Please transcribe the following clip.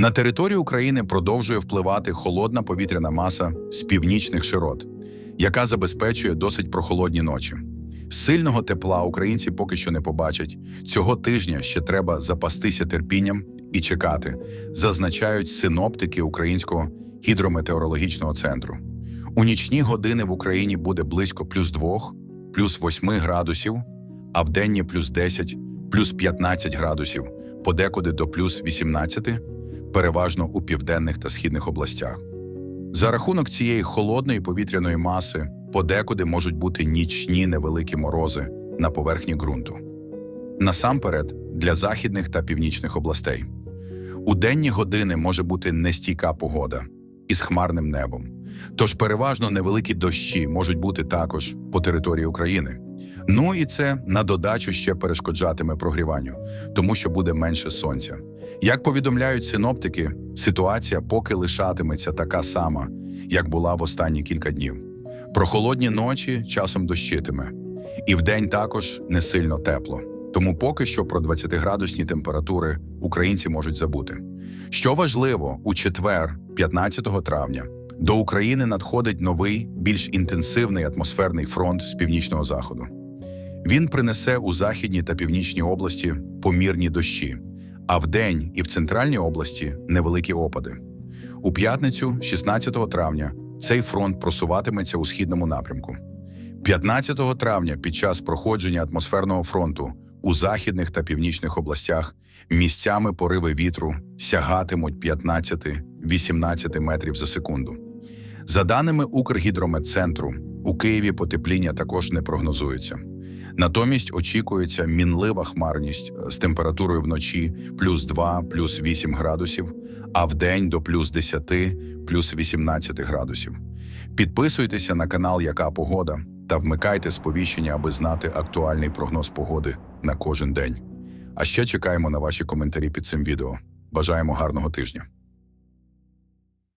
На територію України продовжує впливати холодна повітряна маса з північних широт, яка забезпечує досить прохолодні ночі. Сильного тепла українці поки що не побачать. Цього тижня ще треба запастися терпінням і чекати, зазначають синоптики Українського гідрометеорологічного центру. У нічні години в Україні буде близько плюс 2, плюс 8 градусів, а в денні плюс 10, плюс 15 градусів, подекуди до плюс 18, переважно у південних та східних областях. За рахунок цієї холодної повітряної маси подекуди можуть бути нічні невеликі морози на поверхні ґрунту. Насамперед для західних та північних областей. У денні години може бути нестійка погода із хмарним небом. Тож переважно невеликі дощі можуть бути також по території України. Ну і це на додачу ще перешкоджатиме прогріванню, тому що буде менше сонця. Як повідомляють синоптики, ситуація поки лишатиметься така сама, як була в останні кілька днів. Прохолодні ночі часом дощитиме, і вдень також не сильно тепло. Тому поки що про 20-градусні температури українці можуть забути. Що важливо, у четвер, 15 травня, до України надходить новий, більш інтенсивний атмосферний фронт з північного заходу. Він принесе у західній та північній області помірні дощі, а вдень і в центральній області невеликі опади. У п'ятницю, 16 травня, цей фронт просуватиметься у східному напрямку. 15 травня, під час проходження атмосферного фронту у західних та північних областях місцями пориви вітру сягатимуть 15-18 метрів за секунду. За даними Укргідрометцентру, у Києві потепління також не прогнозується. Натомість очікується мінлива хмарність з температурою вночі плюс 2, плюс 8 градусів, а вдень до плюс 10, плюс 18 градусів. Підписуйтеся на канал Яка Погода та вмикайте сповіщення, аби знати актуальний прогноз погоди на кожен день. А ще чекаємо на ваші коментарі під цим відео. Бажаємо гарного тижня!